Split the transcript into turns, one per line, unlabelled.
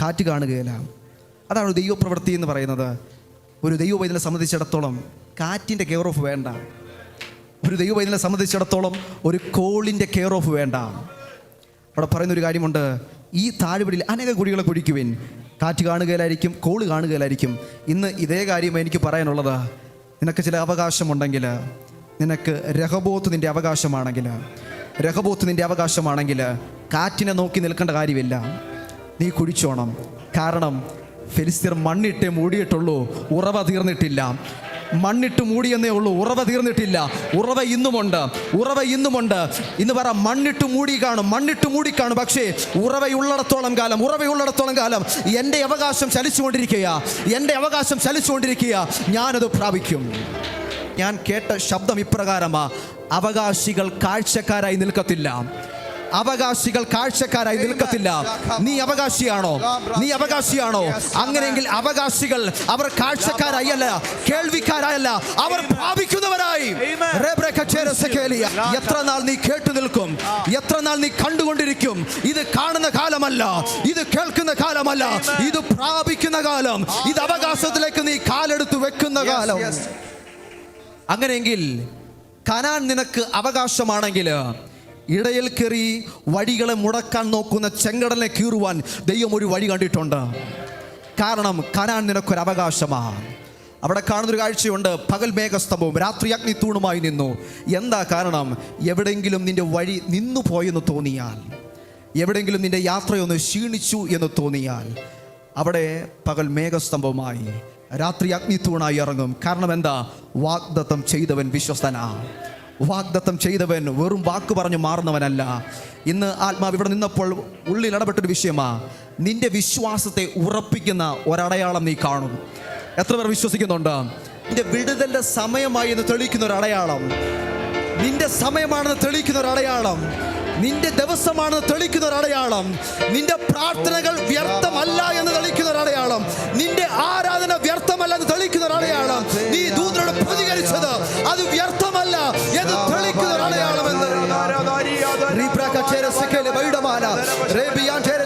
കാറ്റ് കാണുകയില്ല. അതാണ് ദൈവപ്രവൃത്തി എന്ന് പറയുന്നത്. ഒരു ദൈവവൈദ്യനെ സംബന്ധിച്ചിടത്തോളം കാറ്റിന്റെ കെയർ ഓഫ് വേണ്ട. ഒരു ദൈവവൈദ്യനെ സംബന്ധിച്ചിടത്തോളം ഒരു കോളിന്റെ കെയർ ഓഫ് വേണ്ട. അവിടെ പറയുന്നൊരു കാര്യമുണ്ട്. ഈ താഴ്വടിയിൽ അനേക കുഴികളെ കുഴിക്കുവിൻ. കാറ്റ് കാണുകയിലായിരിക്കും കോൾ കാണുകയിലായിരിക്കും. ഇന്ന് ഇതേ കാര്യം എനിക്ക് പറയാനുള്ളത്. നിനക്ക് ചില അവകാശമുണ്ടെങ്കിൽ നിനക്ക് രഹബോത്ത് നിന്റെ അവകാശമാണെങ്കിൽ രഹബോത്ത് നിന്റെ അവകാശമാണെങ്കിൽ കാറ്റിനെ നോക്കി നിൽക്കേണ്ട കാര്യമില്ല. നീ കുഴിച്ചോണം കാരണം ഫെലിസ്തീർ മണ്ണിട്ട് മൂടിയിട്ടുള്ളൂ ഉറവ തീർന്നിട്ടില്ല. മണ്ണിട്ട് മൂടിയെന്നേ ഉള്ളൂ ഉറവ തീർന്നിട്ടില്ല. ഉറവ ഇന്നുമുണ്ട് ഉറവ ഇന്നുമുണ്ട്. ഇന്ന് പറ മണ്ണിട്ട് മൂടി കാണും മണ്ണിട്ട് മൂടി കാണും. പക്ഷേ ഉറവയുള്ളിടത്തോളം കാലം ഉറവയുള്ളിടത്തോളം കാലം എന്റെ അവകാശം ചലിച്ചുകൊണ്ടിരിക്കുക എന്റെ അവകാശം ചലിച്ചുകൊണ്ടിരിക്കുക ഞാനത് പ്രാപിക്കും. ഞാൻ കേട്ട ശബ്ദം ഇപ്രകാരമാ. അവകാശികൾ കാഴ്ചക്കാരായി നിൽക്കത്തില്ല. അവകാശികൾ കാഴ്ചക്കാരായി നിൽക്കത്തില്ല. നീ അവകാശിയാണോ? നീ അവകാശിയാണോ? അങ്ങനെയെങ്കിൽ അവകാശികൾ അവർ കാഴ്ചക്കാരായി അല്ല കേൾവിക്കാരായല്ല അവർ കച്ചേര എത്ര നാൾ നീ കേട്ടു നിൽക്കും? എത്ര നാൾ നീ കണ്ടുകൊണ്ടിരിക്കും? ഇത് കാണുന്ന കാലമല്ല. ഇത് കേൾക്കുന്ന കാലമല്ല. ഇത് പ്രാപിക്കുന്ന കാലം. ഇത് അവകാശത്തിലേക്ക് നീ കാലെടുത്ത് വെക്കുന്ന കാലം. അങ്ങനെയെങ്കിൽ കനാൻ നിനക്ക് അവകാശമാണെങ്കിൽ ഇടയിൽ കയറി വഴികളെ മുടക്കാൻ നോക്കുന്ന ചെങ്കടലിനെ കീറുവാൻ ദൈവം ഒരു വഴി കണ്ടിട്ടുണ്ട്. കാരണം കനാൻ നിനക്കൊരു അവകാശമാണ് അവിടെ കാണുന്നൊരു കാഴ്ചയുണ്ട്. പകൽ മേഘസ്തംഭവും രാത്രി അഗ്നി തൂണുമായി നിന്നു. എന്താ കാരണം? എവിടെയെങ്കിലും നിന്റെ വഴി നിന്നു പോയെന്ന് തോന്നിയാൽ എവിടെയെങ്കിലും നിന്റെ യാത്രയൊന്ന് ക്ഷീണിച്ചു എന്ന് തോന്നിയാൽ അവിടെ പകൽ മേഘസ്തംഭവുമായി രാത്രി അഗ്നി തൂണായി ഇറങ്ങും. കാരണം എന്താ? വാഗ്ദത്തം ചെയ്തവൻ വിശ്വസ്തനാ. വാഗ്ദത്തം ചെയ്തവൻ വെറും വാക്ക് പറഞ്ഞു മാറുന്നവനല്ല. ഇന്ന് ആത്മാവ് ഇവിടെ നിന്നപ്പോൾ ഉള്ളിൽ ഇടപെട്ടൊരു വിഷയമാ. നിന്റെ വിശ്വാസത്തെ ഉറപ്പിക്കുന്ന ഒരടയാളം നീ കാണും. എത്ര പേർ വിശ്വസിക്കുന്നുണ്ട്? നിന്റെ വിടുതലിന്റെ സമയമായി എന്ന് തെളിയിക്കുന്ന ഒരു അടയാളം നിന്റെ സമയമാണെന്ന് തെളിയിക്കുന്ന ഒരു അടയാളം നിന്റെ ദിവസമാണെന്ന് തെളിക്കുന്ന ഒരു അടയാളം നിന്റെ പ്രാർത്ഥനകൾ വ്യർത്ഥമല്ല എന്ന് തെളിക്കുന്ന ഒരു അടയാളം നിന്റെ ആരാധന വ്യർത്ഥമല്ല Ribra kacere sekele bayudamana. Rebiyan tere